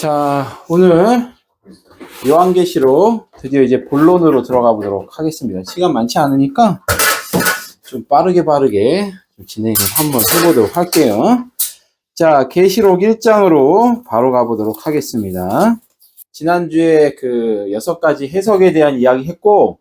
자, 오늘 요한계시록 드디어 이제 본론으로 들어가 보도록 하겠습니다. 시간 많지 않으니까 좀 빠르게 빠르게 좀 진행을 한번 해보도록 할게요. 자, 계시록 1장으로 바로 가보도록 하겠습니다. 지난주에 그 여섯 가지 해석에 대한 이야기 했고,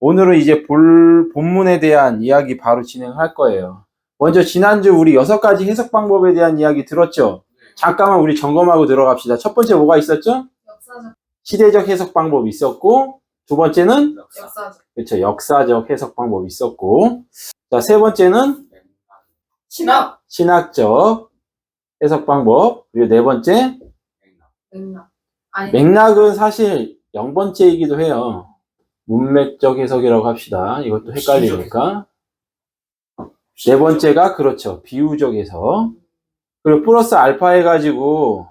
오늘은 이제 볼, 본문에 대한 이야기 바로 진행할 거예요. 먼저 지난주 우리 여섯 가지 해석 방법에 대한 이야기 들었죠? 잠깐만 우리 점검하고 들어갑시다. 첫 번째 뭐가 있었죠? 역사적, 시대적 해석 방법이 있었고, 두 번째는 역사적. 그렇죠 역사적 해석 방법이 있었고, 자 세 번째는 신학. 신학적 해석 방법, 그리고 네 번째 맥락. 아니, 맥락은 사실 0번째이기도 해요. 문맥적 해석이라고 합시다. 이것도 헷갈리니까. 네 번째가 그렇죠. 비유적 해석. 그리고 플러스 알파 해가지고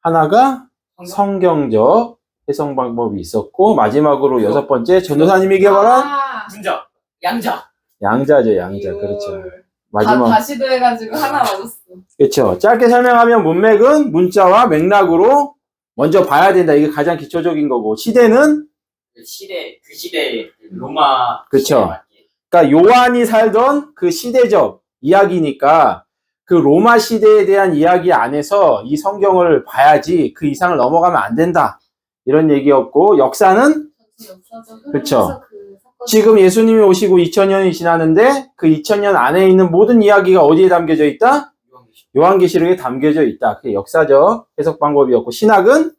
하나가 성경적 해석 방법이 있었고 마지막으로 여섯 번째 전도사님이 개발한 아, 문자 양자 양자죠, 양자. 그렇죠. 다, 마지막 다시 더해가지고 하나 맞았어. 그렇죠. 짧게 설명하면 문맥은 문자와 맥락으로 먼저 봐야 된다. 이게 가장 기초적인 거고 시대는 그 시대 그 시대 로마 그쵸. 시대에 맞게. 그러니까 요한이 살던 그 시대적 이야기니까 그 로마 시대에 대한 이야기 안에서 이 성경을 봐야지 그 이상을 넘어가면 안 된다. 이런 얘기였고 역사는 그쵸. 그. 지금 예수님이 오시고 2000년이 지났는데 그 2000년 안에 있는 모든 이야기가 어디에 담겨져 있다? 요한계시록에 담겨져 있다. 그게 역사적 해석 방법이었고 신학은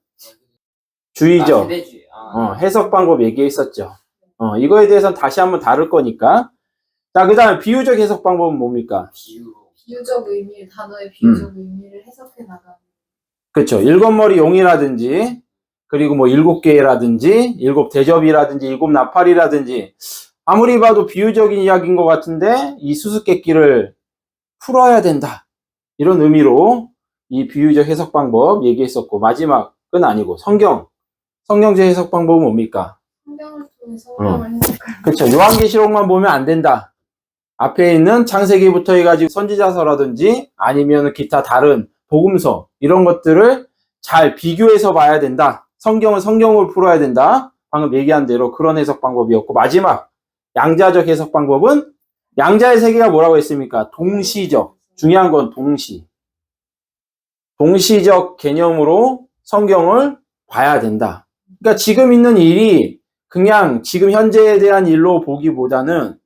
주의적 아. 아. 어, 해석 방법 얘기했었죠. 어, 이거에 대해서는 다시 한번 다룰 거니까. 자, 그 다음에 비유적 해석 방법은 뭡니까? 비유 비유적 의미, 단어의 비유적 음. 의미를 해석해 나가는. 그렇죠. 일곱 머리 용이라든지, 그리고 뭐 일곱 개라든지, 일곱 대접이라든지, 일곱 나팔이라든지, 아무리 봐도 비유적인 이야기인 것 같은데, 이 수수께끼를 풀어야 된다. 이런 의미로 이 비유적 해석 방법 얘기했었고, 마지막은 아니고, 성경. 성경제 해석 방법은 뭡니까? 성경을 통해 어. 성경을 해석하는. 그렇죠. 요한계시록만 보면 안 된다. 앞에 있는 창세기부터 해가지고 선지자서라든지 아니면 기타 다른 복음서 이런 것들을 잘 비교해서 봐야 된다. 성경은 성경을 풀어야 된다. 방금 얘기한 대로 그런 해석 방법이었고 마지막 양자적 해석 방법은 양자의 세계가 뭐라고 했습니까? 동시적. 중요한 건 동시. 동시적 개념으로 성경을 봐야 된다. 그러니까 지금 있는 일이 그냥 지금 현재에 대한 일로 보기보다는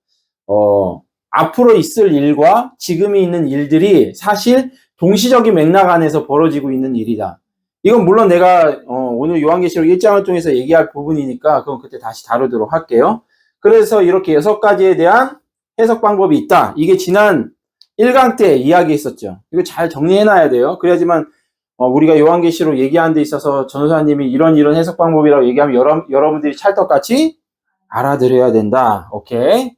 어, 앞으로 있을 일과 지금이 있는 일들이 사실 동시적인 맥락 안에서 벌어지고 있는 일이다. 이건 물론 내가 어, 오늘 요한계시록 1장을 통해서 얘기할 부분이니까 그건 그때 다시 다루도록 할게요. 그래서 이렇게 여섯 가지에 대한 해석 방법이 있다. 이게 지난 1강 때 이야기했었죠. 이거 잘 정리해놔야 돼요. 그래야지만 어, 우리가 요한계시록 얘기하는 데 있어서 전도사님이 이런 이런 해석 방법이라고 얘기하면 여러, 여러분들이 찰떡같이 알아들어야 된다. 오케이?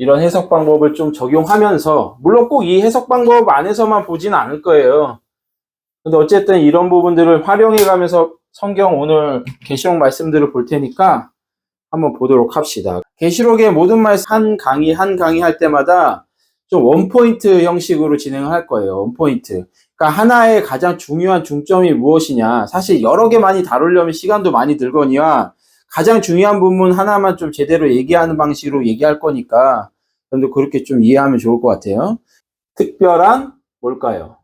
이런 해석 방법을 좀 적용하면서 물론 꼭 이 해석 방법 안에서만 보지는 않을 거예요. 근데 어쨌든 이런 부분들을 활용해 가면서 성경 오늘 계시록 말씀들을 볼 테니까 한번 보도록 합시다. 계시록의 모든 말씀 한 강의 한 강의 할 때마다 좀 원포인트 형식으로 진행을 할 거예요. 원포인트. 그러니까 하나의 가장 중요한 중점이 무엇이냐. 사실 여러 개 많이 다루려면 시간도 많이 들거니와 가장 중요한 부분 하나만 좀 제대로 얘기하는 방식으로 얘기할 거니까 여러분들 그렇게 좀 이해하면 좋을 것 같아요. 특별한 뭘까요?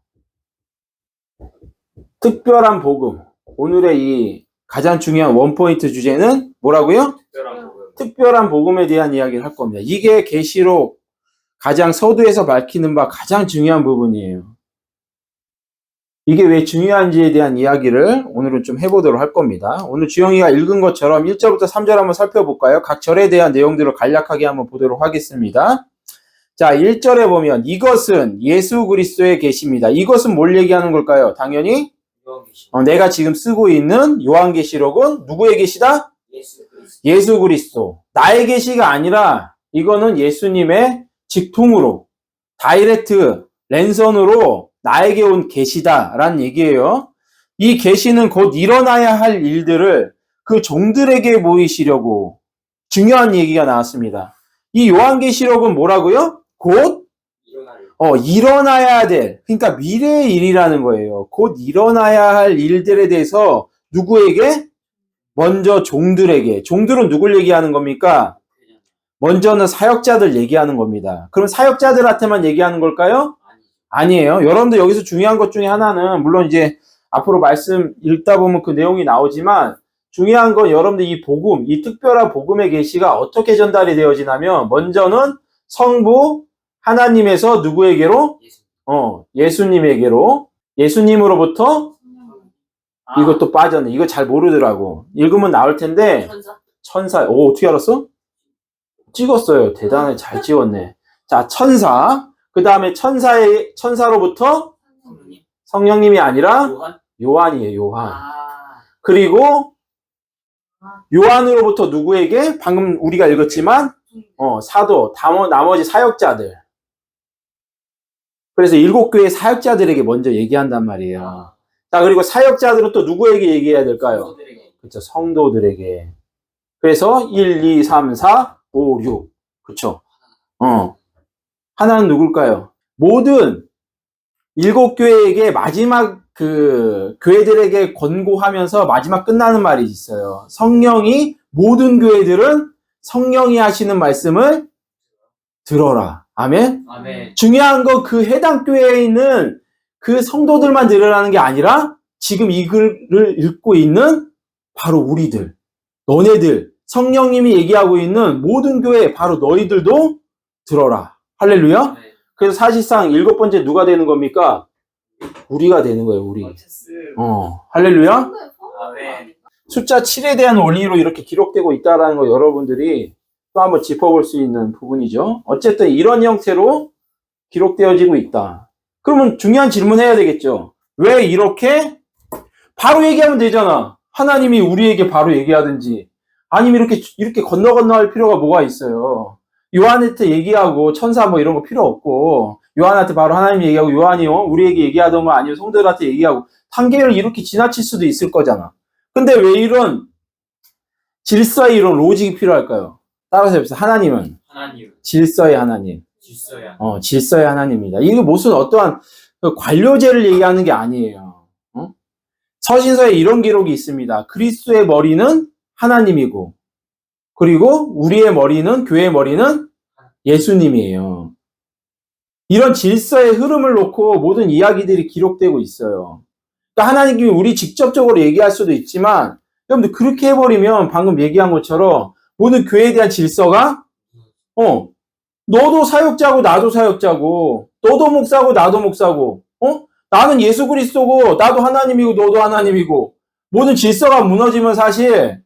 특별한 복음. 오늘의 이 가장 중요한 원포인트 주제는 뭐라고요? 특별한 부분. 특별한 복음에 대한 이야기를 할 겁니다. 이게 계시록 가장 서두에서 밝히는 바 가장 중요한 부분이에요. 이게 왜 중요한지에 대한 이야기를 오늘은 좀 해보도록 할 겁니다. 오늘 주영이가 읽은 것처럼 1절부터 3절 한번 살펴볼까요? 각 절에 대한 내용들을 간략하게 한번 보도록 하겠습니다. 자, 1절에 보면 이것은 예수 그리스도의 계십니다. 이것은 뭘 얘기하는 걸까요? 당연히. 어, 내가 지금 쓰고 있는 요한계시록은 누구의 계시다? 예수 그리스도. 예수 그리스도. 나의 계시가 아니라 이거는 예수님의 직통으로 다이렉트 랜선으로 나에게 온 계시다라는 얘기예요. 이 계시는 곧 일어나야 할 일들을 그 종들에게 보이시려고 중요한 얘기가 나왔습니다. 이 요한계시록은 뭐라고요? 곧 어, 일어나야 될, 그러니까 미래의 일이라는 거예요. 곧 일어나야 할 일들에 대해서 누구에게? 먼저 종들에게. 종들은 누굴 얘기하는 겁니까? 먼저는 사역자들 얘기하는 겁니다. 그럼 사역자들한테만 얘기하는 걸까요? 아니. 아니에요. 여러분들 여기서 중요한 것 중에 하나는, 물론 이제 앞으로 말씀 읽다 보면 그 내용이 나오지만, 중요한 건 여러분들 이 복음, 이 특별한 복음의 계시가 어떻게 전달이 되어지냐면, 먼저는 성부 하나님에서 누구에게로? 어, 예수님에게로. 예수님으로부터 아, 이것도 빠졌네. 이거 잘 모르더라고. 읽으면 나올 텐데, 천사? 천사, 오, 어떻게 알았어? 찍었어요. 대단해. 잘 찍었네. 자, 천사. 그 다음에 천사의, 천사로부터 성령님? 성령님이 아니라 요한? 요한이에요, 요한. 아, 그리고 요한으로부터 누구에게? 방금 우리가 읽었지만, 어, 사도, 다모- 나머지 사역자들. 그래서 일곱 교회 사역자들에게 먼저 얘기한단 말이에요. 자, 그리고 사역자들은 또 누구에게 얘기해야 될까요? 성도들에게. 그렇죠. 성도들에게. 그래서 1, 2, 3, 4, 5, 6. 그렇죠. 어. 하나는 누굴까요? 모든 일곱 교회에게 마지막 그 교회들에게 권고하면서 마지막 끝나는 말이 있어요. 성령이 모든 교회들은 성령이 하시는 말씀을 들어라. 아멘. 아멘. 중요한 거 그 해당 교회에 있는 그 성도들만 들으라는 게 아니라 지금 이 글을 읽고 있는 바로 우리들, 너네들, 성령님이 얘기하고 있는 모든 교회, 바로 너희들도 들어라. 할렐루야. 아멘. 그래서 사실상 일곱 번째 누가 되는 겁니까? 우리가 되는 거예요, 우리. 어, 할렐루야. 아멘. 숫자 7에 대한 원리로 이렇게 기록되고 있다라는 거 여러분들이 또 한번 짚어볼 수 있는 부분이죠. 어쨌든 이런 형태로 기록되어지고 있다. 그러면 중요한 질문 해야 되겠죠. 왜 이렇게 바로 얘기하면 되잖아. 하나님이 우리에게 바로 얘기하든지 아니면 이렇게 이렇게 건너 건너 할 필요가 뭐가 있어요. 요한한테 얘기하고 천사 뭐 이런 거 필요 없고 요한한테 바로 하나님 얘기하고 요한이요 우리에게 얘기하던가 아니면 성도들한테 얘기하고 단계를 이렇게 지나칠 수도 있을 거잖아. 근데 왜 이런 질서의 이런 로직이 필요할까요? 따라서 해봅시다. 하나님은 하나님. 질서의 하나님. 질서야. 어, 질서의 하나님입니다. 이게 무슨 어떠한 그 관료제를 얘기하는 게 아니에요. 어? 서신서에 이런 기록이 있습니다. 그리스도의 머리는 하나님이고, 그리고 우리의 머리는, 교회의 머리는 예수님이에요. 이런 질서의 흐름을 놓고 모든 이야기들이 기록되고 있어요. 그러니까 하나님이 우리 직접적으로 얘기할 수도 있지만, 여러분들 그렇게 해버리면 방금 얘기한 것처럼 모든 교회에 대한 질서가, 어, 너도 사역자고 나도 사역자고 너도 목사고 나도 목사고 어 나는 예수 그리스도고 나도 하나님이고 너도 하나님이고 모든 질서가 무너지면 사실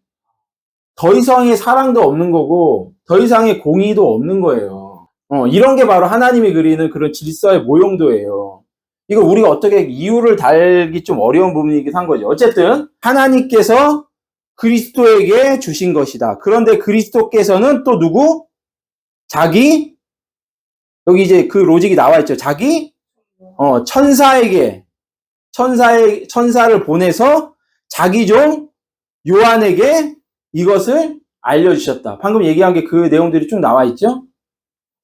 더 이상의 사랑도 없는 거고 더 이상의 공의도 없는 거예요. 어 이런 게 바로 하나님이 그리는 그런 질서의 모형도예요. 이거 우리가 어떻게 이유를 달기 좀 어려운 부분이긴 한 거죠. 어쨌든 하나님께서 그리스도에게 주신 것이다. 그런데 그리스도께서는 또 누구? 자기 여기 이제 그 로직이 나와 있죠. 자기 어 천사에게 천사의 천사를 보내서 자기 종 요한에게 이것을 알려주셨다. 방금 얘기한 게 그 내용들이 쭉 나와 있죠.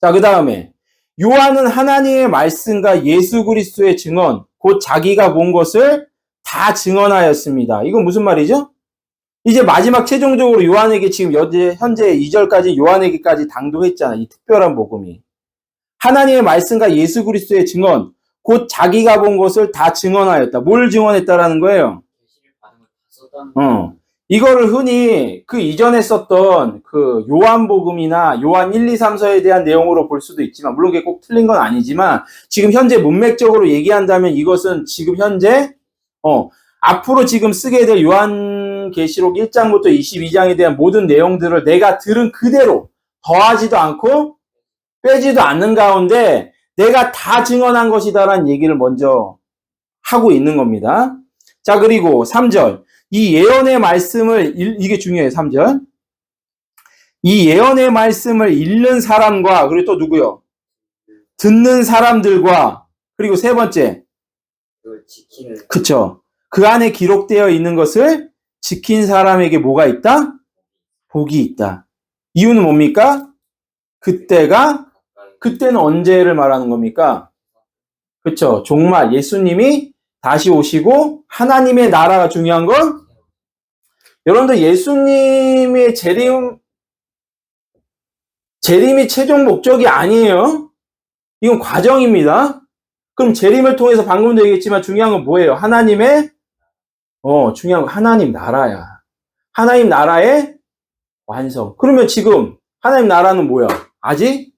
자, 그 다음에 요한은 하나님의 말씀과 예수 그리스도의 증언, 곧 자기가 본 것을 다 증언하였습니다. 이건 무슨 말이죠? 이제 마지막 최종적으로 요한에게 지금 현재, 현재 2절까지 요한에게까지 당도했잖아. 이 특별한 복음이. 하나님의 말씀과 예수 그리스도의 증언, 곧 자기가 본 것을 다 증언하였다. 뭘 증언했다라는 거예요? 어. 이거를 흔히 그 이전에 썼던 그 요한복음이나 요한 1, 2, 3서에 대한 내용으로 볼 수도 있지만, 물론 그게 꼭 틀린 건 아니지만, 지금 현재 문맥적으로 얘기한다면 이것은 지금 현재, 어, 앞으로 지금 쓰게 될 요한 계시록 1장부터 22장에 대한 모든 내용들을 내가 들은 그대로 더하지도 않고 빼지도 않는 가운데 내가 다 증언한 것이다라는 얘기를 먼저 하고 있는 겁니다. 자, 그리고 3절. 이 예언의 말씀을, 읽- 이게 중요해요, 3절. 이 예언의 말씀을 읽는 사람과, 그리고 또 누구요? 듣는 사람들과, 그리고 세 번째, 그쵸. 그 안에 기록되어 있는 것을 지킨 사람에게 뭐가 있다? 복이 있다. 이유는 뭡니까? 그때가, 그때는 언제를 말하는 겁니까? 그쵸. 종말, 예수님이 다시 오시고, 하나님의 나라가 중요한 건, 여러분들 예수님의 재림, 재림이 최종 목적이 아니에요. 이건 과정입니다. 그럼 재림을 통해서 방금도 얘기했지만 중요한 건 뭐예요? 하나님의, 어, 중요한 건 하나님 나라야. 하나님 나라의 완성. 그러면 지금 하나님 나라는 뭐야? 아직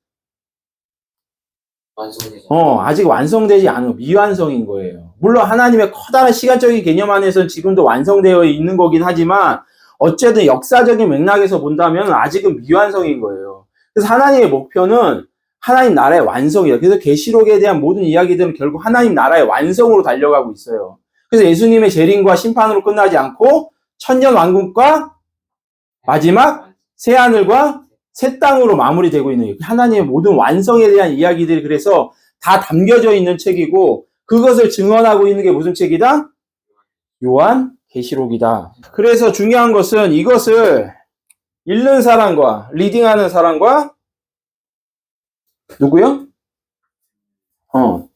완성되죠. 어, 아직 완성되지 않은 미완성인 거예요. 물론 하나님의 커다란 시간적인 개념 안에서는 지금도 완성되어 있는 거긴 하지만 어쨌든 역사적인 맥락에서 본다면 아직은 미완성인 거예요. 그래서 하나님의 목표는 하나님 나라의 완성이에요. 그래서 계시록에 대한 모든 이야기들은 결국 하나님 나라의 완성으로 달려가고 있어요. 그래서 예수님의 재림과 심판으로 끝나지 않고 천년 왕국과 마지막 새 하늘과 새 땅으로 마무리되고 있는 하나님의 모든 완성에 대한 이야기들이 그래서 다 담겨져 있는 책이고 그것을 증언하고 있는 게 무슨 책이다? 요한 계시록이다. 그래서 중요한 것은 이것을 읽는 사람과 리딩하는 사람과 누구요? 어.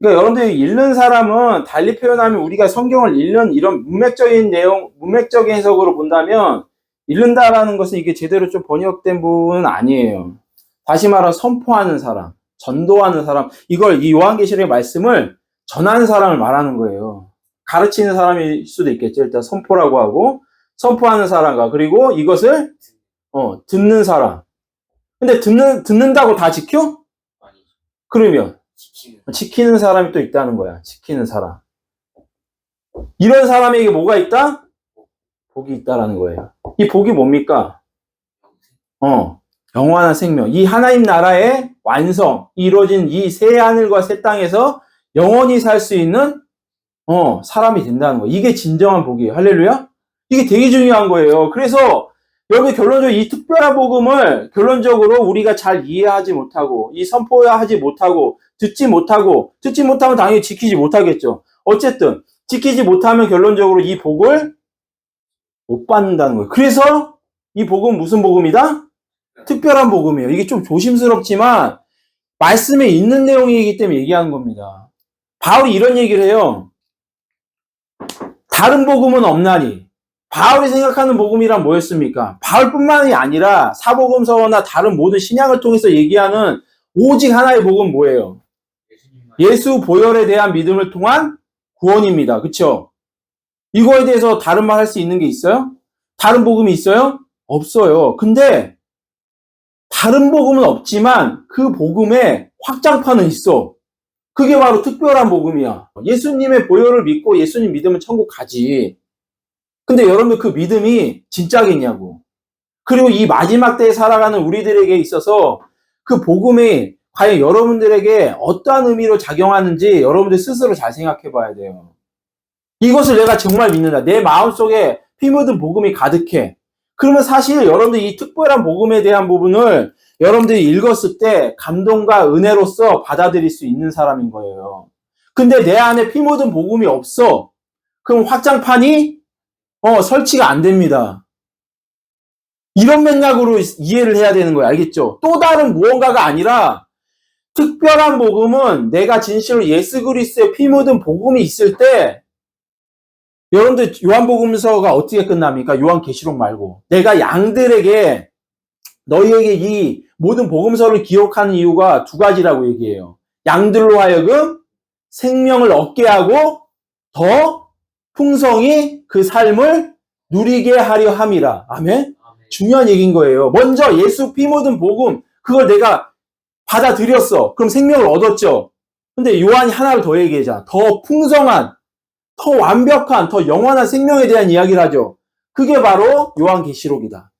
그러니까 여러분들이 읽는 사람은 달리 표현하면 우리가 성경을 읽는 이런 문맥적인 내용, 문맥적인 해석으로 본다면 읽는다라는 것은 이게 제대로 좀 번역된 부분은 아니에요. 다시 말하면 선포하는 사람, 전도하는 사람, 이걸 이 요한계시록의 말씀을 전하는 사람을 말하는 거예요. 가르치는 사람일 수도 있겠죠. 일단 선포라고 하고 선포하는 사람과 그리고 이것을 어, 듣는 사람. 근데 듣는 듣는다고 다 지켜? 아니 그러면 지키는 지키는 사람이 또 있다는 거야. 지키는 사람. 이런 사람에게 뭐가 있다? 복이 있다라는 거예요. 이 복이 뭡니까? 어, 영원한 생명. 이 하나님 나라의 완성, 이루어진 이 새 하늘과 새 땅에서 영원히 살 수 있는 어, 사람이 된다는 거. 이게 진정한 복이에요. 할렐루야? 이게 되게 중요한 거예요. 그래서 여러분 결론적으로 이 특별한 복음을 결론적으로 우리가 잘 이해하지 못하고 이 선포하지 못하고 듣지 못하고 듣지 못하면 당연히 지키지 못하겠죠. 어쨌든 지키지 못하면 결론적으로 이 복을 못 받는다는 거예요. 그래서 이 복음 무슨 복음이다? 특별한 복음이에요. 이게 좀 조심스럽지만 말씀에 있는 내용이기 때문에 얘기하는 겁니다. 바울이 이런 얘기를 해요. 다른 복음은 없나니 바울이 생각하는 복음이란 뭐였습니까? 바울뿐만이 아니라 사복음서나 다른 모든 신약을 통해서 얘기하는 오직 하나의 복음 뭐예요? 예수 보혈에 대한 믿음을 통한 구원입니다. 그쵸? 이거에 대해서 다른 말 할 수 있는 게 있어요? 다른 복음이 있어요? 없어요. 근데 다른 복음은 없지만 그 복음에 확장판은 있어. 그게 바로 특별한 복음이야. 예수님의 보혈을 믿고 예수님 믿으면 천국 가지. 근데 여러분들 그 믿음이 진짜겠냐고. 그리고 이 마지막 때에 살아가는 우리들에게 있어서 그 복음이 과연 여러분들에게 어떠한 의미로 작용하는지 여러분들 스스로 잘 생각해 봐야 돼요. 이것을 내가 정말 믿는다. 내 마음속에 피 묻은 복음이 가득해. 그러면 사실 여러분들 이 특별한 복음에 대한 부분을 여러분들이 읽었을 때 감동과 은혜로서 받아들일 수 있는 사람인 거예요. 근데 내 안에 피 묻은 복음이 없어. 그럼 확장판이 어, 설치가 안 됩니다. 이런 맥락으로 이해를 해야 되는 거예요. 알겠죠? 또 다른 무언가가 아니라 특별한 복음은 내가 진실로 예수 그리스도의 피 묻은 복음이 있을 때 여러분들 요한복음서가 어떻게 끝납니까? 요한계시록 말고 내가 양들에게 너희에게 이 모든 복음서를 기록하는 이유가 두 가지라고 얘기해요. 양들로 하여금 생명을 얻게 하고 더 풍성히 그 삶을 누리게 하려 함이라. 아멘? 아멘. 중요한 얘기인 거예요. 먼저 예수 피 묻은 복음, 그걸 내가 받아들였어. 그럼 생명을 얻었죠. 근데 요한이 하나를 더 얘기하자. 더 풍성한, 더 완벽한, 더 영원한 생명에 대한 이야기를 하죠. 그게 바로 요한계시록이다.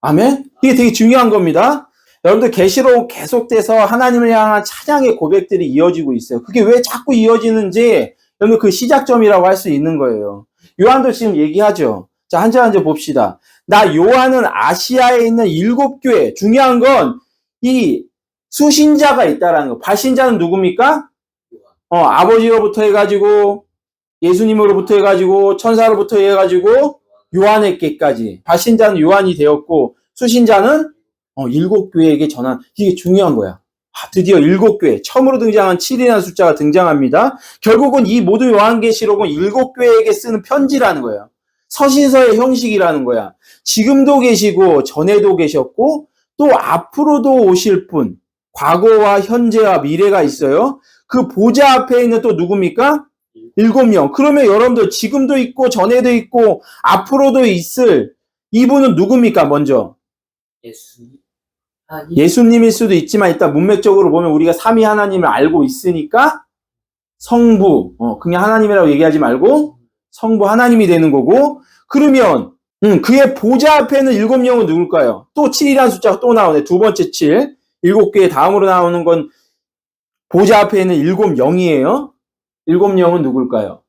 아멘? 이게 되게 중요한 겁니다. 여러분들 계시록 계속돼서 하나님을 향한 찬양의 고백들이 이어지고 있어요. 그게 왜 자꾸 이어지는지 여러분 그 시작점이라고 할 수 있는 거예요. 요한도 지금 얘기하죠. 자, 한절한절 봅시다. 나 요한은 아시아에 있는 일곱 교회. 중요한 건 이 수신자가 있다라는 거. 발신자는 누굽니까? 어, 아버지로부터 해가지고 예수님으로부터 해가지고 천사로부터 해가지고 요한에게까지. 발신자는 요한이 되었고 수신자는 어, 일곱 교회에게 전한 이게 중요한 거야. 아, 드디어 일곱 교회 처음으로 등장한 7이라는 숫자가 등장합니다. 결국은 이 모두 요한계시록은 일곱 교회에게 쓰는 편지라는 거예요. 서신서의 형식이라는 거야. 지금도 계시고 전에도 계셨고 또 앞으로도 오실 분, 과거와 현재와 미래가 있어요. 그 보좌 앞에 있는 또 누굽니까? 일곱 명. 그러면 여러분들 지금도 있고 전에도 있고 앞으로도 있을 이분은 누굽니까? 먼저 예수 아니 예수님일 수도 있지만 일단 문맥적으로 보면 우리가 삼위 하나님을 알고 있으니까 성부, 어, 그냥 하나님이라고 얘기하지 말고 성부 하나님이 되는 거고 그러면 음, 그의 보좌 앞에는 일곱 명은 누굴까요? 또 7이라는 숫자가 또 나오네. 두 번째 7. 일곱 개의 다음으로 나오는 건 보좌 앞에 있는 일곱 명이에요. 일곱 명은 누굴까요?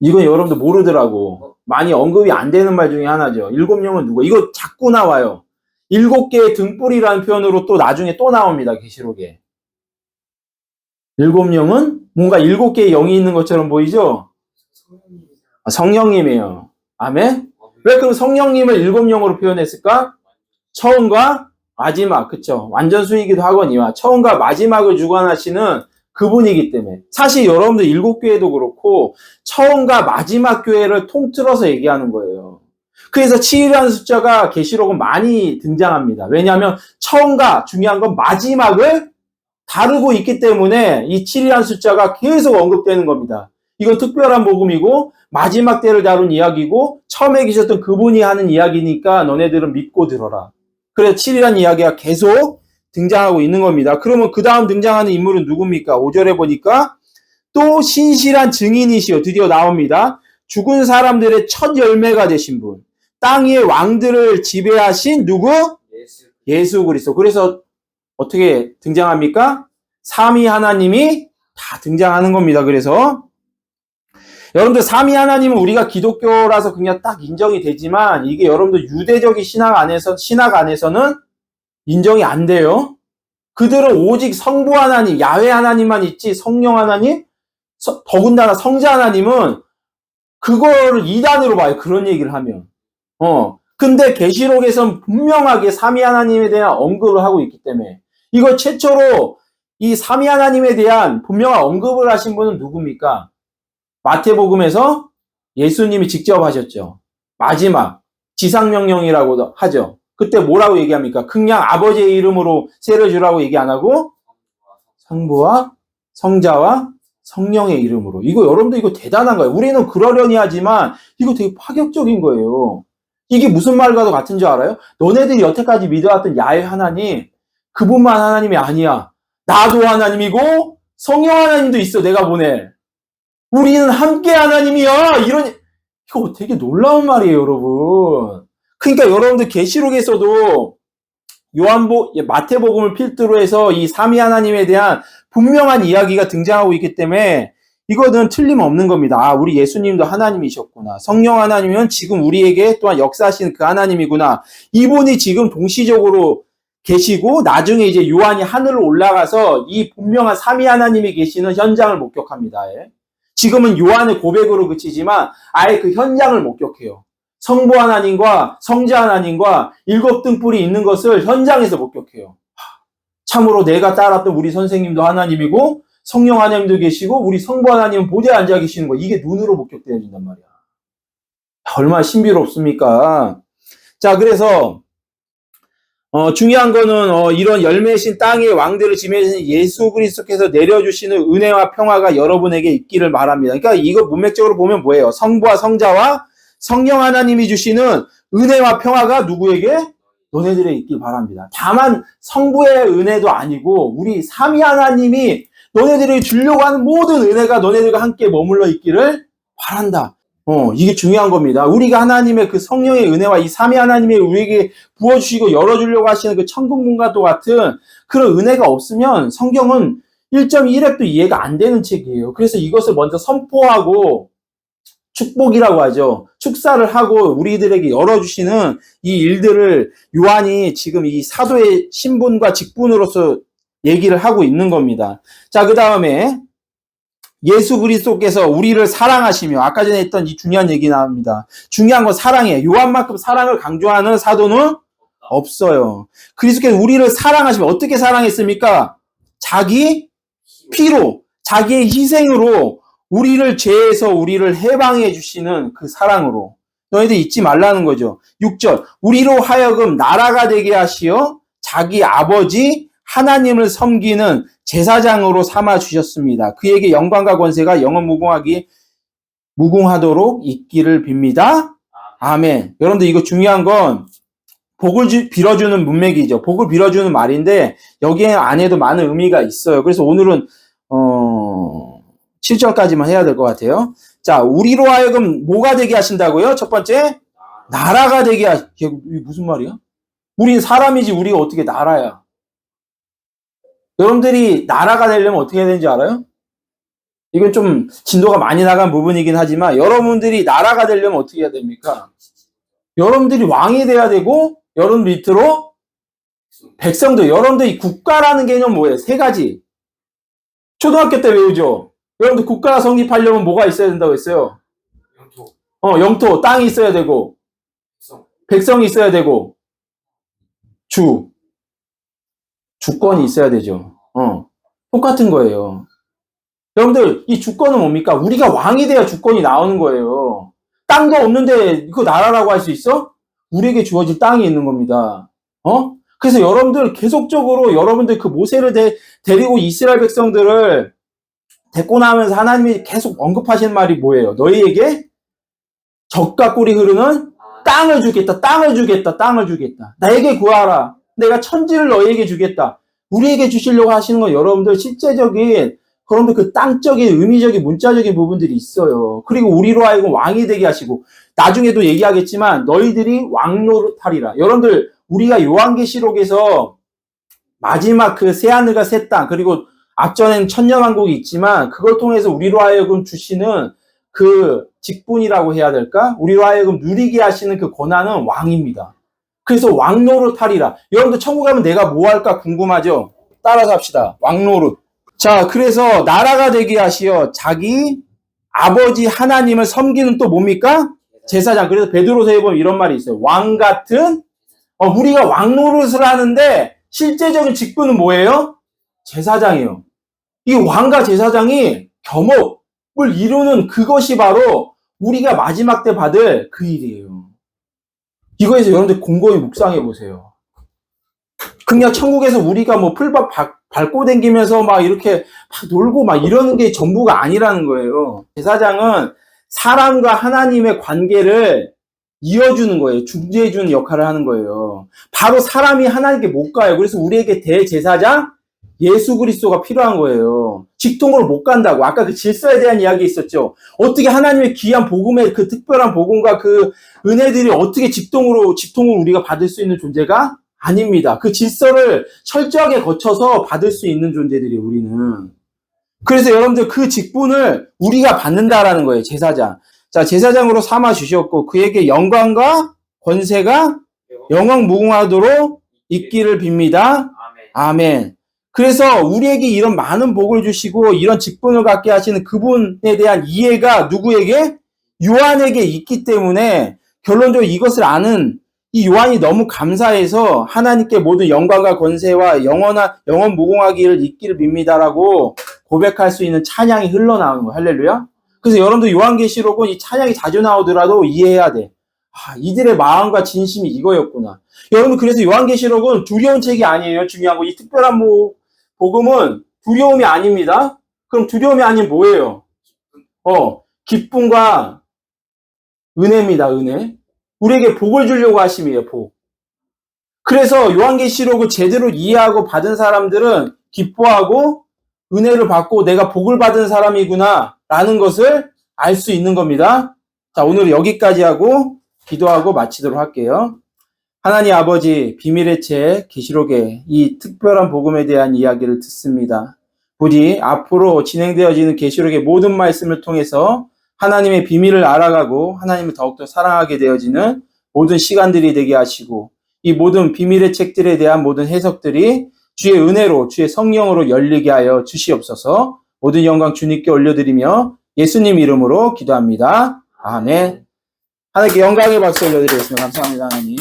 이건 여러분들 모르더라고. 많이 언급이 안 되는 말 중에 하나죠. 일곱 명은 누구? 이거 자꾸 나와요. 일곱 개의 등불이라는 표현으로 또 나중에 또 나옵니다. 계시록에. 일곱 명은 뭔가 일곱 개의 영이 있는 것처럼 보이죠? 아, 성령님이에요. 아멘? 왜 그럼 성령님을 일곱 영으로 표현했을까? 처음과 마지막, 그쵸? 완전 수이기도 하거니와 처음과 마지막을 주관하시는 그분이기 때문에. 사실 여러분들 일곱 교회도 그렇고, 처음과 마지막 교회를 통틀어서 얘기하는 거예요. 그래서 7이라는 숫자가 계시록은 많이 등장합니다. 왜냐하면 처음과 중요한 건 마지막을 다루고 있기 때문에 이 7이라는 숫자가 계속 언급되는 겁니다. 이건 특별한 복음이고 마지막 때를 다룬 이야기고 처음에 계셨던 그분이 하는 이야기니까 너네들은 믿고 들어라. 그래서 7이라는 이야기가 계속 등장하고 있는 겁니다. 그러면 그 다음 등장하는 인물은 누굽니까? 5절에 보니까 또 신실한 증인이시여 드디어 나옵니다. 죽은 사람들의 첫 열매가 되신 분. 땅 위의 왕들을 지배하신 누구? 예수 예수 그리스도. 그래서 어떻게 등장합니까? 삼위 하나님이 다 등장하는 겁니다. 그래서 여러분들 삼위 하나님은 우리가 기독교라서 그냥 딱 인정이 되지만 이게 여러분들 유대적인 신학 안에서 신학 안에서는 인정이 안 돼요. 그들은 오직 성부 하나님, 야훼 하나님만 있지 성령 하나님, 서- 더군다나 성자 하나님은 그거를 이단으로 봐요. 그런 얘기를 하면. 어. 근데 계시록에선 분명하게 삼위 하나님에 대한 언급을 하고 있기 때문에 이걸 최초로 이 삼위 하나님에 대한 분명한 언급을 하신 분은 누굽니까? 마태복음에서 예수님이 직접 하셨죠. 마지막 지상명령이라고도 하죠. 그때 뭐라고 얘기합니까? 그냥 아버지의 이름으로 세를 주라고 얘기 안 하고 성부와 성자와 성령의 이름으로. 이거 여러분들 이거 대단한 거예요. 우리는 그러려니 하지만 이거 되게 파격적인 거예요. 이게 무슨 말과도 같은 줄 알아요? 너네들이 여태까지 믿어왔던 야훼 하나님, 그분만 하나님이 아니야. 나도 하나님이고 성령 하나님도 있어. 내가 보낼. 우리는 함께 하나님이야. 이런 이거 되게 놀라운 말이에요, 여러분. 그러니까 여러분들 계시록에서도 요한복 예, 마태복음을 필두로 해서 이 삼위 하나님에 대한 분명한 이야기가 등장하고 있기 때문에 이거는 틀림없는 겁니다. 아, 우리 예수님도 하나님이셨구나. 성령 하나님은 지금 우리에게 또한 역사하시는 그 하나님이구나. 이분이 지금 동시적으로 계시고 나중에 이제 요한이 하늘로 올라가서 이 분명한 삼위 하나님이 계시는 현장을 목격합니다. 예. 지금은 요한의 고백으로 그치지만 아예 그 현장을 목격해요. 성부 하나님과 성자 하나님과 일곱 등불이 있는 것을 현장에서 목격해요. 하, 참으로 내가 따랐던 우리 선생님도 하나님이고 성령 하나님도 계시고 우리 성부 하나님은 보좌에 앉아 계시는 거 이게 눈으로 목격되어진단 말이야. 얼마나 신비롭습니까? 자, 그래서 어, 중요한 거는 어, 이런 열매신 땅의 왕들을 지배하신 예수 그리스도께서 내려주시는 은혜와 평화가 여러분에게 있기를 바랍니다. 그러니까 이거 문맥적으로 보면 뭐예요? 성부와 성자와 성령 하나님이 주시는 은혜와 평화가 누구에게? 너네들에게 있길 바랍니다. 다만 성부의 은혜도 아니고 우리 삼위 하나님이 너네들에게 주려고 하는 모든 은혜가 너네들과 함께 머물러 있기를 바란다. 어, 이게 중요한 겁니다. 우리가 하나님의 그 성령의 은혜와 이 삼위 하나님의 우리에게 부어주시고 열어주려고 하시는 그 천국 문과 도 같은 그런 은혜가 없으면 성경은 1.1획도 이해가 안 되는 책이에요. 그래서 이것을 먼저 선포하고 축복이라고 하죠. 축사를 하고 우리들에게 열어주시는 이 일들을 요한이 지금 이 사도의 신분과 직분으로서 얘기를 하고 있는 겁니다. 자, 그 다음에 예수 그리스도께서 우리를 사랑하시며 아까 전에 했던 이 중요한 얘기 나옵니다. 중요한 건 사랑이에요. 요한만큼 사랑을 강조하는 사도는 없어요. 그리스도께서 우리를 사랑하시면 어떻게 사랑했습니까? 자기 피로, 자기의 희생으로 우리를 죄에서 우리를 해방해 주시는 그 사랑으로 너희들 잊지 말라는 거죠. 6절 우리로 하여금 나라가 되게 하시어 자기 아버지 하나님을 섬기는 제사장으로 삼아 주셨습니다. 그에게 영광과 권세가 영원 무궁하기 무궁하도록 있기를 빕니다. 아멘. 여러분들 이거 중요한 건 복을 주- 빌어주는 문맥이죠. 복을 빌어주는 말인데 여기에 안에도 많은 의미가 있어요. 그래서 오늘은 어 7절까지만 해야 될 것 같아요. 자, 우리로 하여금 뭐가 되게 하신다고요? 첫 번째 나라가 되게 하. 이게 무슨 말이야? 우린 사람이지 우리가 어떻게 나라야? 여러분들이 나라가 되려면 어떻게 해야 되는지 알아요? 이건 좀 진도가 많이 나간 부분이긴 하지만 여러분들이 나라가 되려면 어떻게 해야 됩니까? 여러분들이 왕이 돼야 되고 여러분 밑으로 백성들 여러분들이 국가라는 개념 뭐예요? 세 가지. 초등학교 때 외우죠. 여러분들 국가 성립하려면 뭐가 있어야 된다고 했어요? 영토 어, 영토, 땅이 있어야 되고, 성 백성이 있어야 되고, 주, 주권이 있어야 되죠. 어, 똑같은 거예요. 여러분들, 이 주권은 뭡니까? 우리가 왕이 돼야 주권이 나오는 거예요. 땅도 없는데 그 나라라고 할 수 있어? 우리에게 주어질 땅이 있는 겁니다. 어? 그래서 여러분들 계속적으로 여러분들 그 모세를 데, 데리고 이스라엘 백성들을 데리고 나면서 하나님이 계속 언급하시는 말이 뭐예요? 너희에게 적과 꿀이 흐르는 아, 땅을 주겠다, 땅을 주겠다, 땅을 주겠다. 나에게 구하라. 내가 천지를 너희에게 주겠다. 우리에게 주시려고 하시는 건 여러분들 실제적인 그런데 그 땅적인 의미적인 문자적인 부분들이 있어요. 그리고 우리로 하여금 왕이 되게 하시고 나중에도 얘기하겠지만 너희들이 왕노릇하리라. 여러분들 우리가 요한계시록에서 마지막 그 새하늘과 새 땅 그리고 앞전엔 천년왕국이 있지만 그걸 통해서 우리로 하여금 주시는 그 직분이라고 해야 될까? 우리로 하여금 누리게 하시는 그 권한은 왕입니다. 그래서 왕노릇 하리라. 여러분들 천국 가면 내가 뭐 할까 궁금하죠? 따라서 합시다. 왕노릇. 자, 그래서 나라가 되게 하시어 자기 아버지 하나님을 섬기는 또 뭡니까? 제사장. 그래서 베드로서에 보면 이런 말이 있어요. 왕 같은 어, 우리가 왕노릇을 하는데 실제적인 직분은 뭐예요? 제사장이에요. 이 왕과 제사장이 겸업을 이루는 그것이 바로 우리가 마지막 때 받을 그 일이에요. 이거에서 여러분들 곰곰이 묵상해 보세요. 그냥 천국에서 우리가 뭐 풀밭 밟- 밟고 다니면서 막 이렇게 막 놀고 막 이러는 게 전부가 아니라는 거예요. 제사장은 사람과 하나님의 관계를 이어주는 거예요. 중재해주는 역할을 하는 거예요. 바로 사람이 하나님께 못 가요. 그래서 우리에게 대제사장 예수 그리스도가 필요한 거예요. 직통으로 못 간다고. 아까 그 질서에 대한 이야기 있었죠. 어떻게 하나님의 귀한 복음의 그 특별한 복음과 그 은혜들이 어떻게 직통으로 직통으로 우리가 받을 수 있는 존재가 아닙니다. 그 질서를 철저하게 거쳐서 받을 수 있는 존재들이 우리는. 그래서 여러분들 그 직분을 우리가 받는다라는 거예요. 제사장. 자, 제사장으로 삼아 주셨고 그에게 영광과 권세가 영광 무궁하도록 있기를 빕니다. 아멘. 그래서 우리에게 이런 많은 복을 주시고 이런 직분을 갖게 하시는 그분에 대한 이해가 누구에게? 요한에게 있기 때문에 결론적으로 이것을 아는 이 요한이 너무 감사해서 하나님께 모든 영광과 권세와 영원한 영원 무궁하기를 있기를 빕니다라고 고백할 수 있는 찬양이 흘러나오는 거예요. 할렐루야. 그래서 여러분들 요한계시록은 이 찬양이 자주 나오더라도 이해해야 돼. 아, 이들의 마음과 진심이 이거였구나. 여러분 그래서 요한계시록은 두려운 책이 아니에요. 중요한 거. 이 특별한 뭐 복음은 두려움이 아닙니다. 그럼 두려움이 아닌 뭐예요? 어, 기쁨과 은혜입니다. 은혜. 우리에게 복을 주려고 하심이에요. 복. 그래서 요한계시록을 제대로 이해하고 받은 사람들은 기뻐하고 은혜를 받고 내가 복을 받은 사람이구나 라는 것을 알 수 있는 겁니다. 자, 오늘 여기까지 하고 기도하고 마치도록 할게요. 하나님 아버지 비밀의 책 계시록의 이 특별한 복음에 대한 이야기를 듣습니다. 부디 앞으로 진행되어지는 계시록의 모든 말씀을 통해서 하나님의 비밀을 알아가고 하나님을 더욱더 사랑하게 되어지는 모든 시간들이 되게 하시고 이 모든 비밀의 책들에 대한 모든 해석들이 주의 은혜로 주의 성령으로 열리게 하여 주시옵소서 모든 영광 주님께 올려드리며 예수님 이름으로 기도합니다. 아멘. 하나님께 영광의 박수 올려드리겠습니다. 감사합니다, 하나님.